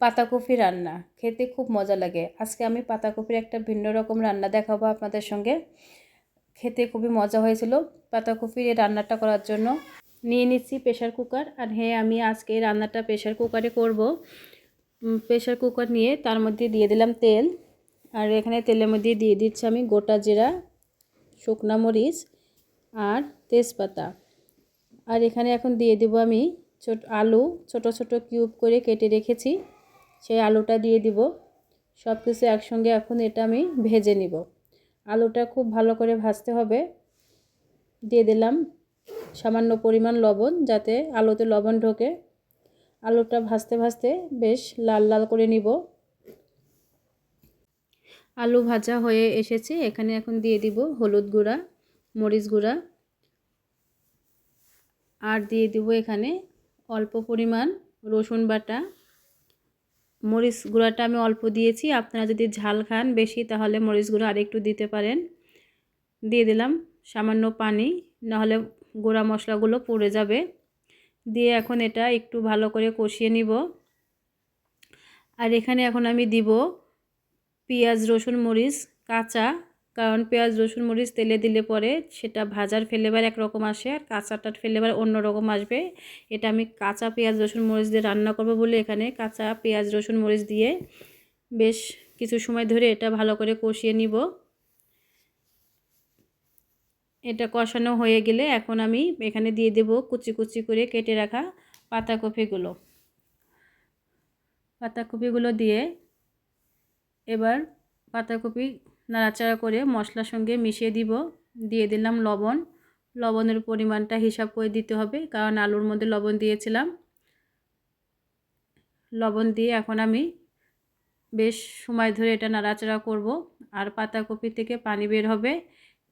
পাতাকপি রান্না, খেতে খুব মজা লাগে। আজকে আমি পাতাকপির একটা ভিন্ন রকম রান্না দেখাবো আপনাদের সঙ্গে। খেতে খুবই মজা হয়েছিল পাতাকপির এই রান্নাটা করার জন্য। নিয়ে নিচ্ছি প্রেশার কুকার আর হ্যাঁ আমি আজকে এই রান্নাটা প্রেশার কুকারে করব। প্রেশার কুকার নিয়ে তার মধ্যে দিয়ে দিলাম তেল। আর এখানে তেলের মধ্যে দিয়ে দিচ্ছি আমি গোটা জিরা, শুকনা মরিচ আর তেজপাতা। আর এখানে এখন দিয়ে দেবো আমি ছোট আলু, ছোট ছোট কিউব করে কেটে রেখেছি। সেই আলুটা দিয়ে দিব। সব কিছু একসঙ্গে এখন এটা আমি ভেজে নিব। আলুটা খুব ভালো করে ভাজতে হবে। দিয়ে দিলাম সামান্য পরিমাণ লবণ যাতে আলুতে লবণ ঢোকে। আলুটা ভাজতে ভাজতে বেশ লাল লাল করে নিব। আলু ভাজা হয়ে এসেছে। এখানে এখন দিয়ে দিব হলুদ গুঁড়া, মরিচ গুঁড়া। আর দিয়ে দিব এখানে অল্প পরিমাণ রসুন বাটা। মরিচ গুঁড়াটা আমি অল্প দিয়েছি। আপনারা যদি ঝাল খান বেশি, তাহলে মরিচ গুঁড়ো আরেকটু দিতে পারেন। দিয়ে দিলাম সামান্য পানি, নাহলে গুঁড়া মশলাগুলো পড়ে যাবে। দিয়ে এখন এটা একটু ভালো করে কষিয়ে নিব। আর এখানে এখন আমি দিব পেঁয়াজ, রসুন, মরিচ, কাঁচা কারণ পেঁয়াজ, রসুন, মরিচ তেলে দিলে পরে সেটা ভাজার ফ্লেভার একরকম আসে আর কাঁচাটার ফ্লেভার অন্যরকম আসবে। এটা আমি কাঁচা পেঁয়াজ, রসুন, মরিচ দিয়ে রান্না করব বলে এখানে কাঁচা পেঁয়াজ, রসুন, মরিচ দিয়ে বেশ কিছু সময় ধরে এটা ভালো করে কষিয়ে নিব। এটা কষানো হয়ে গেলে এখন আমি এখানে দিয়ে দেব কুচি কুচি করে কেটে রাখা পাতাকপিগুলো। পাতাকপিগুলো দিয়ে এবার পাতাকপি নাড়াচাড়া করে মশলার সঙ্গে মিশিয়ে দিব। দিয়ে দিলাম লবণ। লবণের পরিমাণটা হিসাব করে দিতে হবে, কারণ আলুর মধ্যে লবণ দিয়েছিলাম। লবণ দিয়ে এখন আমি বেশ সময় ধরে এটা নাড়াচাড়া করব। আর পাতাকপি থেকে পানি বের হবে।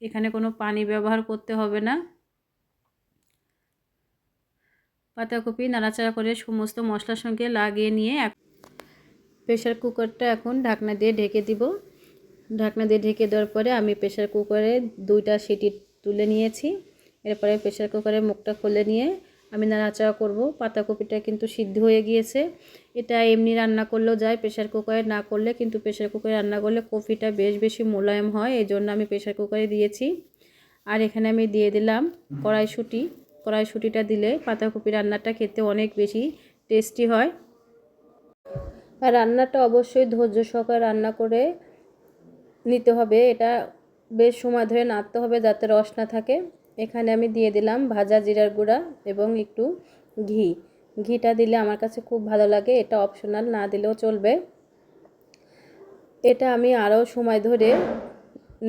এখানে কোনো পানি ব্যবহার করতে হবে না। পাতাকপি নাড়াচাড়া করে সমস্ত মশলার সঙ্গে লাগিয়ে নিয়ে প্রেশার কুকারটা এখন ঢাকনা দিয়ে ঢেকে দিব। ঢাকনা দিয়ে ঢেকে দেওয়ার পরে আমি প্রেশার কুকারে দুইটা সিটি তুলে নিয়েছি। এরপরে প্রেশার কুকারের মুখটা খুলে নিয়ে আমি নাড়াচাড়া করব। পাতাকপিটা কিন্তু সিদ্ধ হয়ে গিয়েছে। এটা এমনি রান্না করলেও যায় প্রেশার কুকারে না করলে কিন্তু প্রেশার কুকারে রান্না করলে কফিটা বেশ বেশি মোলায়েম হয় এই জন্য আমি প্রেশার কুকারে দিয়েছি। আর এখানে আমি দিয়ে দিলাম কড়াইশুঁটি। কড়াইশুঁটিটা দিলে পাতাকপি রান্নাটা খেতে অনেক বেশি টেস্টি হয়। আর রান্নাটা অবশ্যই ধৈর্য সহকারে রান্না করে নিতে হবে। এটা বেশ সময় ধরে নাড়তে হবে যাতে রস না থাকে। এখানে আমি দিয়ে দিলাম ভাজা জিরার গুঁড়া এবং একটু ঘি। ঘিটা দিলে আমার কাছে খুব ভালো লাগে। এটা অপশনাল, না দিলেও চলবে। এটা আমি আরও সময় ধরে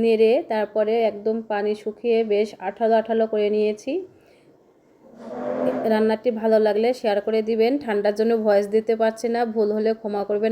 নেড়ে তারপরে একদম পানি শুকিয়ে বেশ আঠালো আঠালো করে নিয়েছি। রান্নাটি ভালো লাগলে শেয়ার করে দিবেন। ঠান্ডার জন্য ভয়েস দিতে পারছি না। ভুল হলে ক্ষমা করবেন।